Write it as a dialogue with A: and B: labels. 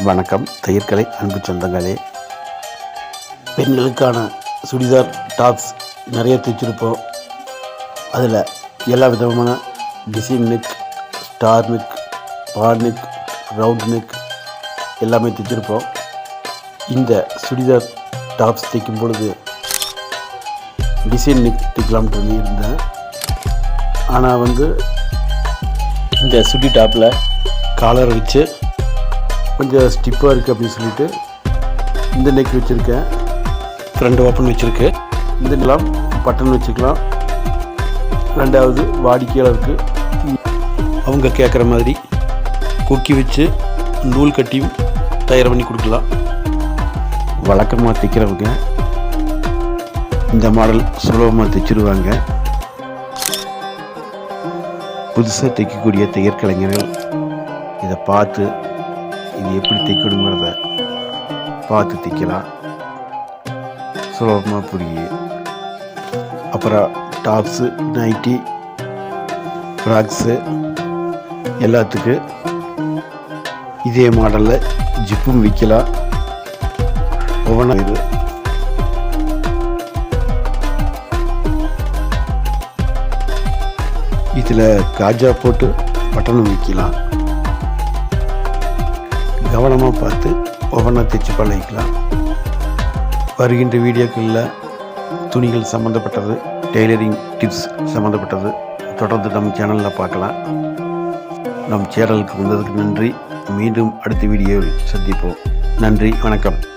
A: வணக்கம். தயிர்கலை அன்பு சொந்தங்களே. பெண்களுக்கான சுடிதார் டாப்ஸ் நிறைய தைச்சிருப்போம். அதில் எல்லா விதமான design neck star neck bar neck round neck எல்லாமே தைச்சிருப்போம். இந்த சுடிதார் டாப்ஸ் தைக்கும் பொழுது டிசைன் நெக் தைக்கலாம்னு இருந்தேன் ஆனால் வந்து இந்த சுடி டாப்பில் காலர் வச்சு கொஞ்சம் ஸ்டிப்பாக இருக்குது அப்படின்னு சொல்லிட்டு இந்த நெக் வச்சுருக்கேன். ஃப்ரண்ட் ஓப்பன் வச்சுருக்கு. இந்த நிலம் பட்டன் வச்சுக்கலாம். ரெண்டாவது வாடிக்கையாளருக்கு அவங்க கேட்குற மாதிரி கொக்கி வச்சு நூல் கட்டியும் தயார் பண்ணி கொடுக்கலாம். வழக்கமாக தைக்கிறவங்க இந்த மாடல் சுலபமாக தைச்சிருவாங்க. புதுசாக தைக்கக்கூடிய தையற்கலைஞர்கள் இதை பார்த்து இது எப்படி தைக்கணுங்கிறத பார்த்து தைக்கலாம். சுலபமாக புரியும் அப்புறம் டாப்ஸு நைட்டி ஃப்ராக்ஸு எல்லாத்துக்கு இதே மாடலில் ஜிப்பும் விற்கலாம் ஒவ்வொன்றா இது. இதில் காஜா போட்டு பட்டனும் விற்கலாம் கவனமாக பார்த்து ஒவ்வொன்றா தைச்சு பழகிக்கலாம். வருகின்ற வீடியோக்களில் துணிகள் சம்மந்தப்பட்டது டெய்லரிங் டிப்ஸ் சம்மந்தப்பட்டது தொடர்ந்து நம்ம சேனலில் பார்க்கலாம். நம் சேனலுக்கு வந்ததுக்கு நன்றி. மீண்டும் அடுத்த வீடியோவில் சந்திப்போம். நன்றி வணக்கம்.